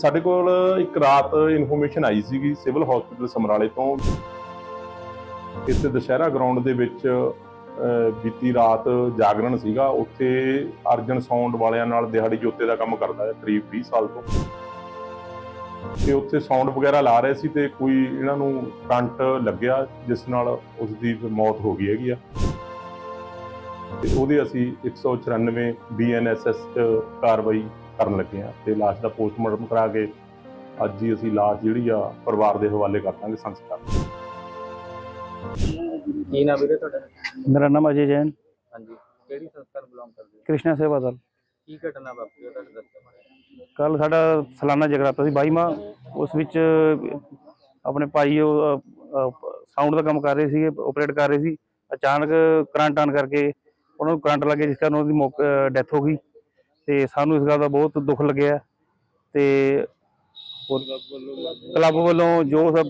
ਸਾਡੇ ਕੋਲ ਇੱਕ ਰਾਤ ਇਨਫੋਰਮੇਸ਼ਨ ਆਈ ਸੀਗੀ, ਸਿਵਲ ਹਸਪੀਟਲ ਸਮਰਾਲੇ ਤੋਂ। ਇੱਥੇ ਦੁਸ਼ਹਿਰਾ ਗਰਾਊਂਡ ਦੇ ਵਿੱਚ ਬੀਤੀ ਰਾਤ ਜਾਗਰਣ ਸੀਗਾ। ਉੱਥੇ ਅਰਜਨ ਸਾਊਂਡ ਵਾਲਿਆਂ ਨਾਲ ਦਿਹਾੜੀ ਜੋਤੇ ਦਾ ਕੰਮ ਕਰਦਾ ਹੈ, ਕਰੀਬ 20 ਸਾਲ ਤੋਂ। ਤੇ ਉੱਥੇ ਸਾਊਂਡ ਵਗੈਰਾ ਲਾ ਰਹੇ ਸੀ ਤੇ ਕੋਈ ਇਹਨਾਂ ਨੂੰ ਕਰੰਟ ਲੱਗਿਆ, ਜਿਸ ਨਾਲ ਉਸ ਦੀ ਮੌਤ ਹੋ ਗਈ ਹੈਗੀ ਆ। ਤੇ ਉਹਦੇ ਅਸੀਂ 194 ਬੀਐਨਐਸਐਸ ਚ ਕਾਰਵਾਈ ਕਰਨ ਲੱਗੇ ਆ ਤੇ ਲਾਸ਼ ਦਾ ਪੋਸਟਮਾਰਟਮ ਕਰਾ ਕੇ ਅੱਜ ਹੀ ਅਸੀਂ ਲਾਸ਼ ਜਿਹੜੀ ਆ ਪਰਿਵਾਰ ਦੇ ਹਵਾਲੇ ਕਰ ਦਾਂਗੇ ਸੰਸਕਾਰ ਕੀ ਨਾ ਵੀਰੇ ਤੁਹਾਡਾ? ਮੇਰਾ ਨਾਮ ਅਜੇ ਜੈਨ। ਹਾਂਜੀ। ਕਿਹੜੀ ਸੰਸਥਾ ਬਿਲੋਂਗ ਕਰਦੇ? ਹੋ ਕ੍ਰਿਸ਼ਨਾ ਸੇਵਾ ਦਲ। ਕੀ ਘਟਨਾ ਵਾਪਰੀ ਉਹ ਤੁਹਾਡੇ ਦੱਸੋ ਕੱਲ ਸਾਡਾ ਸਾਲਾਨਾ ਜਗਰਾਤਾ ਸੀ 22ਵਾਂ ਉਸ ਵਿੱਚ ਆਪਣੇ ਭਾਈ ਉਹ ਸਾਊਂਡ ਦਾ ਕੰਮ ਕਰ ਰਹੇ ਸੀਗੇ ਆਪਰੇਟ ਕਰ ਰਹੇ ਸੀ। ਅਚਾਨਕ ਕਰੰਟ ਆਨ ਕਰਕੇ ਉਹਨਾਂ ਨੂੰ ਕਰੰਟ ਲੱਗੇ ਜਿਸ ਕਾਰਨ ਉਹਨਾਂ ਦੀ ਡੈਥ ਹੋ ਗਈ। ਤੇ ਸਾਨੂੰ ਇਸ ਗੱਲ ਦਾ ਬਹੁਤ ਦੁੱਖ ਲੱਗਿਆ ਤੇ ਕਲੱਬ ਵੱਲੋਂ ਜੋ ਸਭ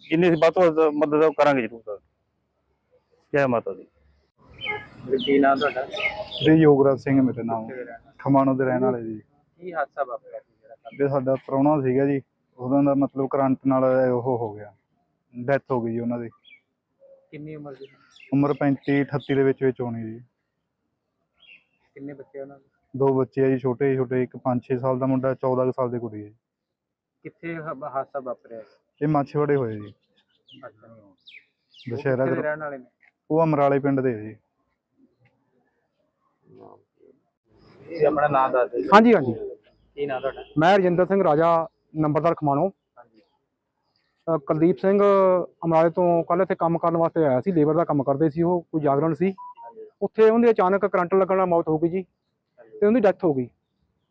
ਜਿੰਨੀ ਸੀ ਵੱਧ ਤੋਂ ਵੱਧ ਮਦਦ ਕਰਾਂਗੇ ਜ਼ਰੂਰ ਸਰ। ਜੈ ਮਾਤਾ ਦੀ। ਕੀ ਨਾਮ ਤੁਹਾਡਾ? ਜੀ ਯੋਗਰਾਜ ਸਿੰਘ ਮੇਰੇ ਨਾਮ। ਖਮਾਣੋ ਦੇ ਰਹਿਣ ਵਾਲੇ ਜੀ। ਕੀ ਹਾਦਸਾ ਵਾਪਰਿਆ ਸੀ ਜਿਹੜਾ ਸਾਡਾ ਪ੍ਰਾਹੁਣਾ ਸੀਗਾ ਜੀ। ਉਹਨਾਂ ਦਾ ਮਤਲਬ ਕਰੰਟ ਨਾਲ ਉਹ ਹੋ ਗਿਆ। ਡੈਥ ਹੋ ਗਈ ਜੀ ਉਹਨਾਂ ਦੀ। ਕਿੰਨੀ ਉਮਰ ਦੀ? ਉਮਰ 35 38 ਦੇ ਵਿੱਚ ਵਿੱਚ ਹੋਣੀ ਜੀ। ਕਿੰਨੇ ਬੱਚੇ ਉਹਨਾਂ ਦੇ? ਦੋ ਬੱਚੇ ਆ ਜੀ ਛੋਟੇ ਛੋਟੇ ਇੱਕ 5-6 ਸਾਲ ਦਾ ਮੁੰਡਾ 14 ਕੁ ਸਾਲ ਦੀ ਕੁੜੀ ਹੈ ਜੀ। ਕਿੱਥੇ ਹ- ਹਾਦਸਾ ਵਾਪਰਿਆ ਹੈ? ਇਹ ਮਾਛੀਵਾੜੇ ਹੋਏ ਜੀ। ਦੁਸ਼ਹਿਰਾ ਕਿੱਥੇ ਦੇ ਗਰ- ਰਹਿਣ ਵਾਲੇ ਨੇ? ਉਹ ਅਮਰਾਲੇ ਪਿੰਡ ਦੇ ਜੀ। ਤੁਸੀਂ ਆਪਣਾ ਨਾਮ ਦੱਸ ਦਿਓ। ਹਾਂਜੀ ਹਾਂਜੀ। ਕੀ ਨਾਮ ਤੁਹਾਡਾ? ਮੈਂ ਰਜਿੰਦਰ ਸਿੰਘ ਰਾਜਾ ਨੰਬਰਦਾਰ ਖਮਾਣੋ। ਹਾਂਜੀ। ਅ, ਕੁਲਦੀਪ ਸਿੰਘ ਅਮਰਾਲੇ ਤੋਂ ਕੱਲ ਇੱਥੇ ਕੰਮ ਕਰਨ ਵਾਸਤੇ ਆਇਆ ਸੀ ਲੇਬਰ ਦਾ ਕੰਮ ਕਰਦੇ ਸੀ ਉਹ ਕੋਈ ਜਾਗਰਣ ਸੀ। ਉੱਥੇ ਉਹਦੀ ਅਚਾਨਕ ਕਰੰਟ ਲੱਗਣ ਨਾਲ ਮੌਤ ਹੋ ਗਈ ਜੀ। ਤੇ ਉਹਦੀ ਡੈਥ ਹੋ ਗਈ।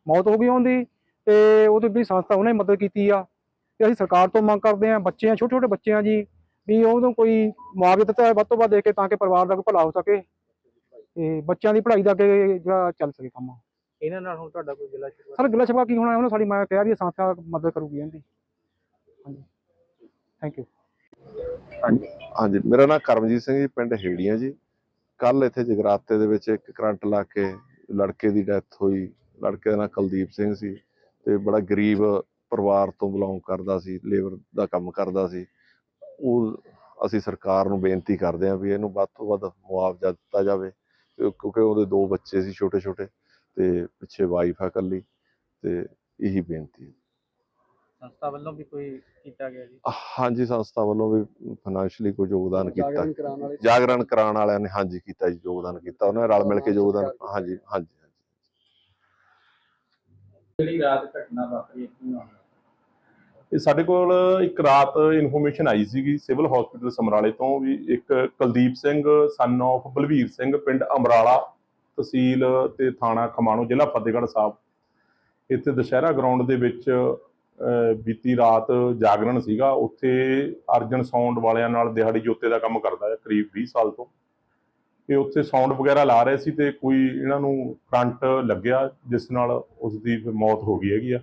ਮੌਤ ਹੋ ਗਈ ਉਹਦੀ ਤੇ ਉਹਦੀ ਵੀ ਸੰਸਥਾ ਉਹਨੇ ਮਦਦ ਕੀਤੀ ਆ। ਤੇ ਅਸੀਂ ਸਰਕਾਰ ਤੋਂ ਮੰਗ ਕਰਦੇ ਆ ਬੱਚੇ ਆ ਛੋਟੇ ਛੋਟੇ ਬੱਚੇ ਆ ਜੀ ਵੀ ਉਹਨੂੰ ਕੋਈ ਮੁਆਵਜ਼ਾ ਦਿੱਤਾ ਜਾਏ ਵੱਧ ਤੋਂ ਵੱਧ ਦੇ ਕੇ ਤਾਂ ਕਿ ਪਰਿਵਾਰ ਦਾ ਭਲਾ ਹੋ ਸਕੇ ਤੇ ਬੱਚਿਆਂ ਦੀ ਪੜ੍ਹਾਈ ਦਾ ਅੱਗੇ ਜਿਹੜਾ ਚੱਲ ਸਕੇ ਕੰਮ। ਇਹਨਾਂ ਨਾਲ ਹੁਣ ਤੁਹਾਡਾ ਕੋਈ ਗਿਲਾ ਸ਼ਿਕਵਾ? ਸਰ ਗਿਲਾ ਸ਼ਿਕਵਾ ਕੀ ਹੋਣਾ? ਉਹਨੇ ਸਾਡੀ ਮੈਂ ਕਹਿ ਰਹੀ ਹਾਂ ਸੰਸਥਾ ਮਦਦ ਕਰੂਗੀ ਇਹਦੀ ਹਾਂਜੀ। ਥੈਂਕ ਯੂ ਹਾਂਜੀ। ਹਾਂਜੀ ਮੇਰਾ ਨਾਮ ਕਰਮਜੀਤ ਸਿੰਘ ਜੀ ਪਿੰਡ ਹੇੜੀਆਂ ਜੀ। ਕੱਲ ਇੱਥੇ ਜਗਰਾਤੇ ਦੇ ਵਿੱਚ ਇੱਕ ਕਰੰਟ ਲਾ ਕੇ ਲੜਕੇ ਦੀ ਡੈਥ ਹੋਈ, ਲੜਕੇ ਦਾ ਨਾਮ ਕੁਲਦੀਪ ਸਿੰਘ ਸੀ ਤੇ ਬੜਾ ਗਰੀਬ ਪਰਿਵਾਰ ਤੋਂ ਬਿਲੋਂਗ ਕਰਦਾ ਸੀ ਲੇਬਰ ਦਾ ਕੰਮ ਕਰਦਾ ਸੀ। ਉਹ, ਅਸੀਂ ਸਰਕਾਰ ਨੂੰ ਬੇਨਤੀ ਕਰਦੇ ਹਾਂ ਵੀ ਇਹਨੂੰ ਵੱਧ ਤੋਂ ਵੱਧ ਮੁਆਵਜ਼ਾ ਦਿੱਤਾ ਜਾਵੇ ਕਿਉਂਕਿ ਉਹਦੇ ਦੋ ਬੱਚੇ ਸੀ ਛੋਟੇ ਛੋਟੇ ਤੇ ਪਿੱਛੇ ਵਾਈਫ ਆ ਇਕੱਲੀ ਤੇ ਇਹੀ ਬੇਨਤੀ ਹੈ। ਸੰਸਥਾ ਵੱਲੋਂ ਵੀ ਕੋਈ ਕੀਤਾ ਗਿਆ ਜੀ? ਹਾਂਜੀ ਸੰਸਥਾ ਵੱਲੋਂ ਵੀ ਫਾਈਨੈਂਸ਼ਲੀ ਕੋਈ ਯੋਗਦਾਨ ਕੀਤਾ। ਜਾਗਰਣ ਕਰਾਉਣ ਵਾਲਿਆਂ ਨੇ ਹਾਂਜੀ ਕੀਤਾ ਜੀ ਯੋਗਦਾਨ ਕੀਤਾ। ਉਹਨਾਂ ਨੇ ਰਲ ਮਿਲ ਕੇ ਯੋਗਦਾਨ ਹਾਂਜੀ ਹਾਂਜੀ ਹਾਂਜੀ। ਜਿਹੜੀ ਰਾਤ ਘਟਨਾ ਵਾਪਰੀ ਇਹ ਸਾਡੇ ਕੋਲ ਇੱਕ ਰਾਤ ਇਨਫੋਰਮੇਸ਼ਨ ਆਈ ਸੀਗੀ ਸਿਵਲ ਹਸਪੀਟਲ ਸਮਰਾਲੇ ਤੋਂ ਵੀ ਇੱਕ ਕੁਲਦੀਪ ਸਿੰਘ ਸਨ of ਬਲਵੀਰ ਸਿੰਘ ਪਿੰਡ ਅਮਰਾਲਾ ਤਹਿਸੀਲ ਤੇ ਥਾਣਾ ਖਮਾਣੋ ਜ਼ਿਲ੍ਹਾ ਫਤਿਹਗੜ੍ਹ ਸਾਹਿਬ। ਇੱਥੇ ਦੁਸ਼ਹਿਰਾ ਗਰਾਊਂਡ ਦੇ ਵਿੱਚ ਬੀਤੀ ਰਾਤ ਜਾਗਰਣ ਸੀਗਾ, ਉੱਥੇ ਅਰਜਨ ਸਾਊਂਡ ਵਾਲਿਆਂ ਨਾਲ ਦਿਹਾੜੀ ਜੋਤੇ ਦਾ ਕੰਮ ਕਰਦਾ ਹੈ, ਕਰੀਬ 20 ਸਾਲ ਤੋਂ। ਤੇ ਉੱਥੇ ਸਾਊਂਡ ਵਗੈਰਾ ਲਾ ਰਹੇ ਸੀ ਤੇ ਕੋਈ ਇਹਨਾਂ ਨੂੰ ਕਰੰਟ ਲੱਗਿਆ, ਜਿਸ ਨਾਲ ਉਸ ਦੀ ਮੌਤ ਹੋ ਗਈ ਹੈਗੀ ਆ।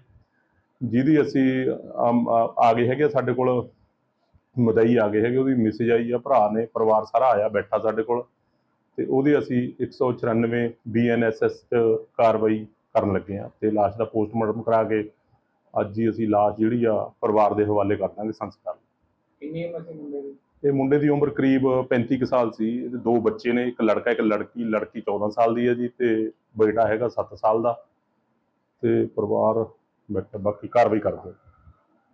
ਜਿਹਦੀ ਅਸੀਂ ਆ ਗਏ ਹੈਗੇ ਆ, ਸਾਡੇ ਕੋਲ ਮਦਈ ਆ ਗਏ ਹੈਗੇ, ਉਹਦੀ ਮੈਸੇਜ ਆਈ ਆ, ਭਰਾ ਨੇ, ਪਰਿਵਾਰ ਸਾਰਾ ਆਇਆ, ਬੈਠਾ ਸਾਡੇ ਕੋਲ। ਤੇ ਉਹਦੀ ਅਸੀਂ 194 ਬੀਐਨਐਸਐਸ ਚ ਕਾਰਵਾਈ ਕਰਨ ਲੱਗੇ ਆ ਤੇ ਲਾਸ਼ ਦਾ ਪੋਸਟਮਾਰਟਮ ਕਰਾ ਕੇ ਅੱਜ ਹੀ ਅਸੀਂ ਲਾਸ਼ ਜਿਹੜੀ ਆ ਪਰਿਵਾਰ ਦੇ ਹਵਾਲੇ ਕਰ ਦਾਂਗੇ ਸੰਸਕਾਰ ਕਿੰਨੀ ਉਮਰ ਸੀ ਮੁੰਡੇ ਦੀ? ਇਹ ਮੁੰਡੇ ਦੀ ਉਮਰ ਕਰੀਬ 35 ਕੁ ਸਾਲ ਸੀ। ਇਹਦੇ ਦੋ ਬੱਚੇ ਨੇ ਇੱਕ ਲੜਕਾ ਇੱਕ ਲੜਕੀ। ਲੜਕੀ 14 ਸਾਲ ਦੀ ਹੈ ਜੀ ਤੇ ਬੇਟਾ ਹੈਗਾ 7 ਸਾਲ ਦਾ ਤੇ ਪਰਿਵਾਰ ਬਾਕੀ ਕਾਰਵਾਈ ਕਰਦੇ